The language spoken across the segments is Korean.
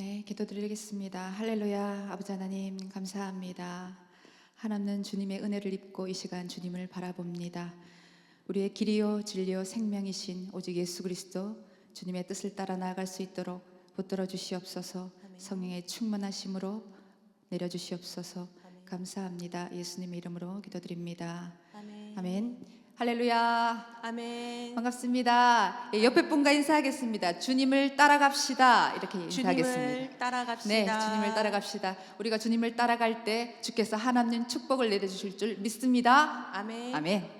네, 기도드리겠습니다. 할렐루야, 아버지 하나님 감사합니다. 하나님은 주님의 은혜를 입고 이 시간 주님을 바라봅니다. 우리의 길이요 진리요 생명이신 오직 예수 그리스도 주님의 뜻을 따라 나아갈 수 있도록 붙들어 주시옵소서. 성령의 충만하심으로 내려 주시옵소서. 감사합니다. 예수님의 이름으로 기도드립니다. 아멘. 아멘. 할렐루야. 아멘. 반갑습니다. 예, 옆에 분과 인사하겠습니다. 주님을 따라갑시다. 이렇게 인사하겠습니다. 주님을 따라갑시다. 네, 주님을 따라갑시다. 우리가 주님을 따라갈 때 주께서 하나님 축복을 내려주실 줄 믿습니다. 아멘. 아멘.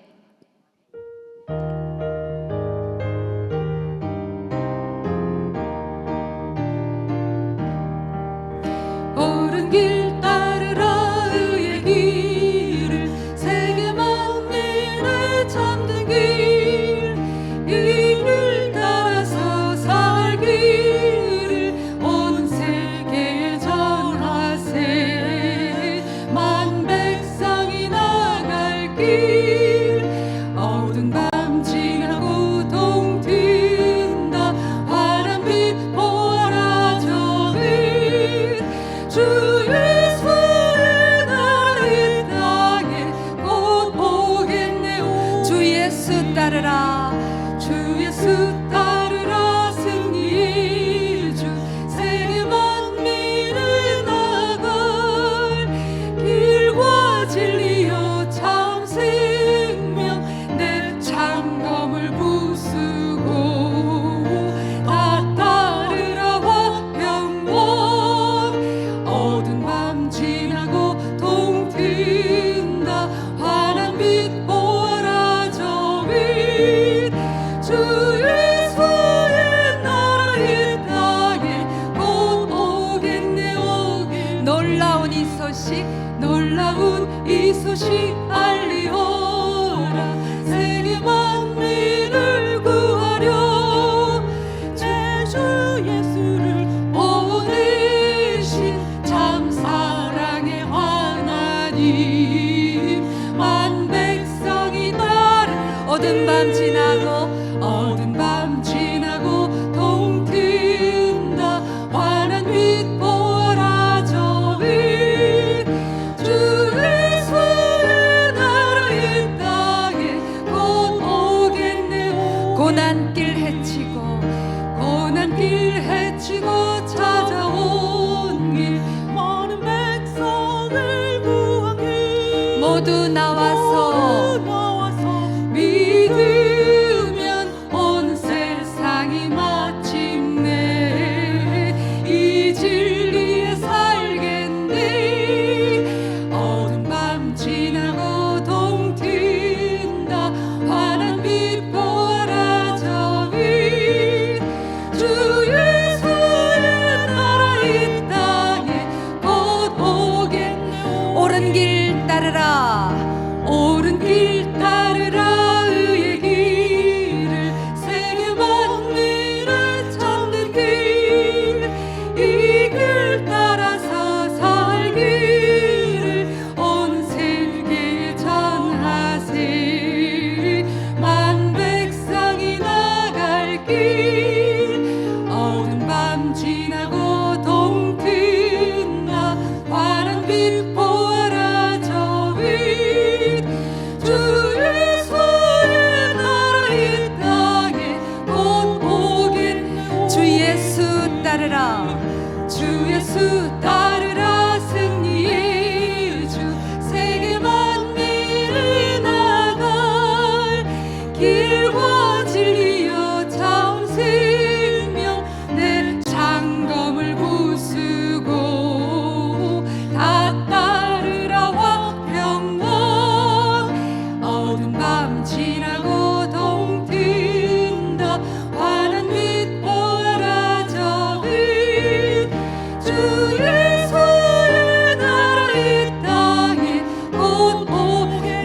놀라운 이 소식 알리오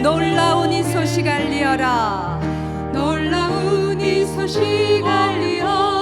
놀라운 이 소식 알리어라. 놀라운 이 소식 알리어라.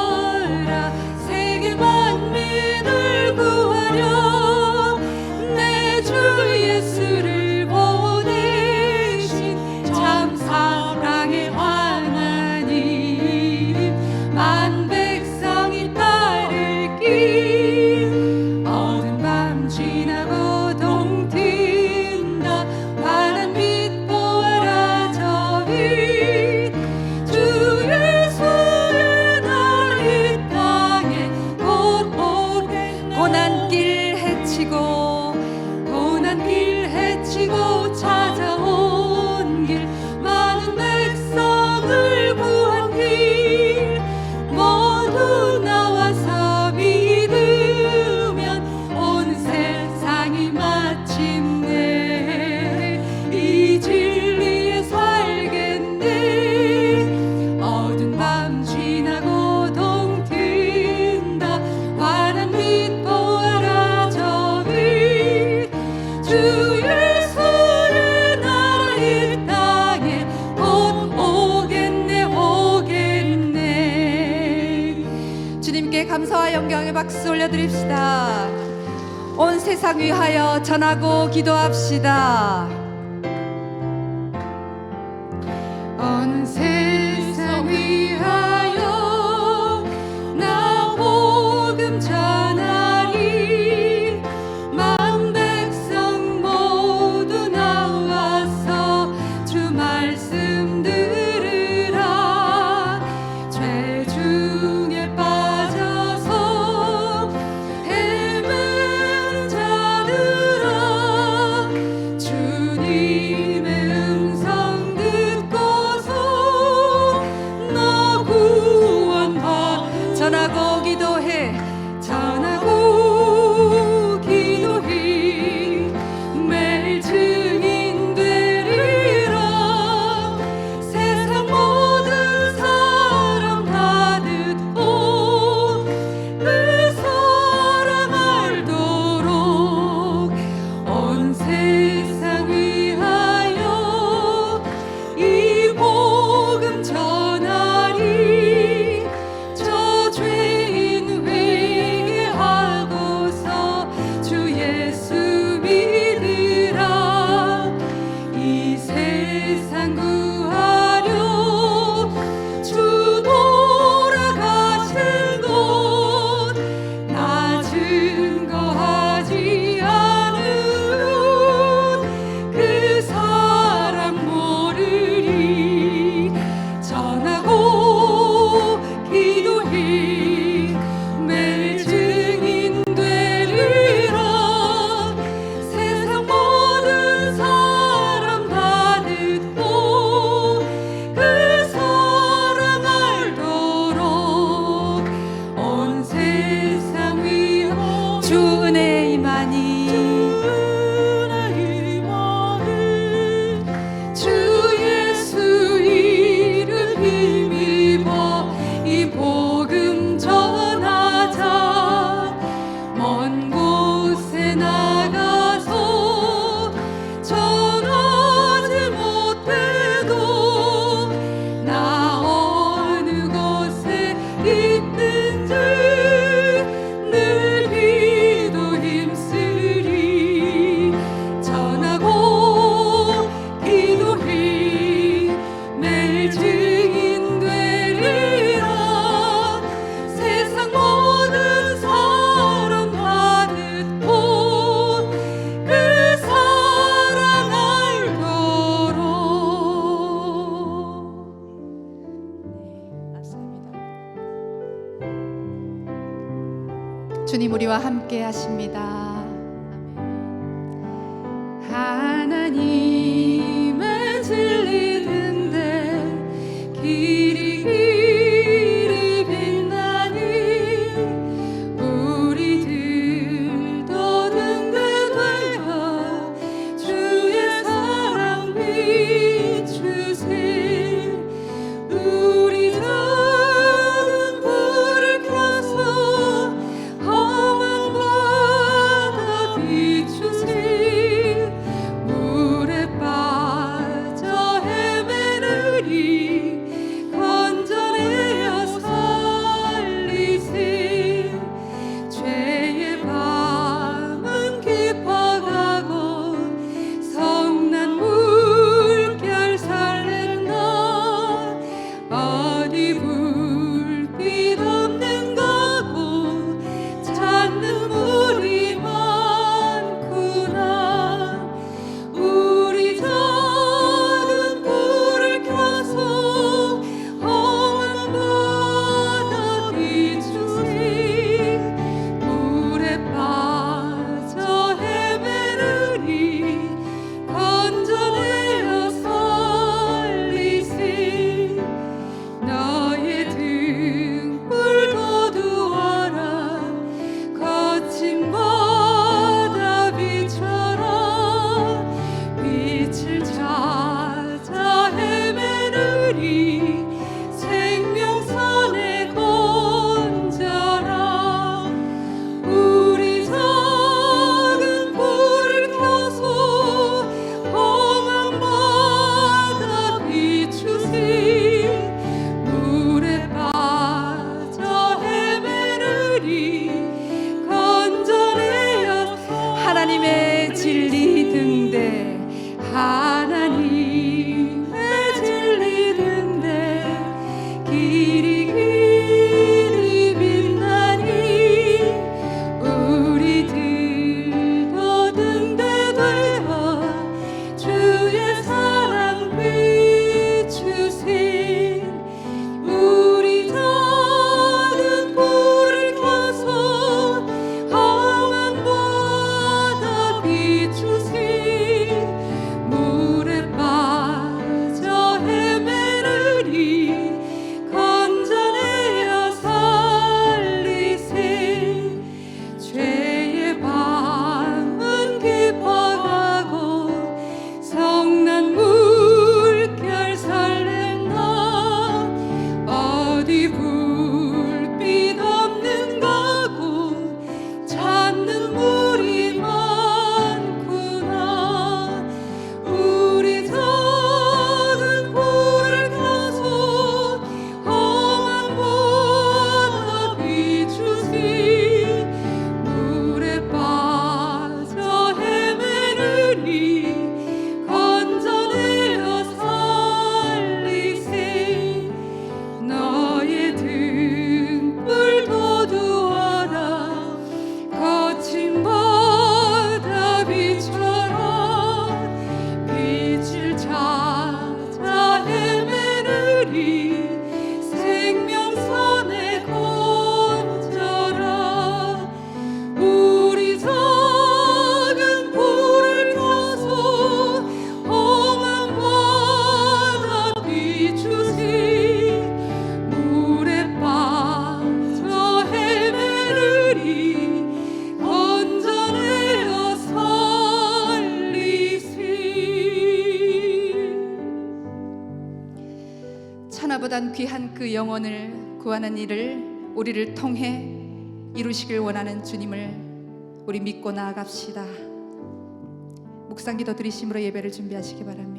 박수 올려드립시다. 온 세상 위하여 전하고 기도합시다. Sanagó. 함께 하십니다. 떠난 귀한 그 영혼을 구하는 일을 우리를 통해 이루시길 원하는 주님을 우리 믿고 나아갑시다. 묵상 기도 드리심으로 예배를 준비하시기 바랍니다.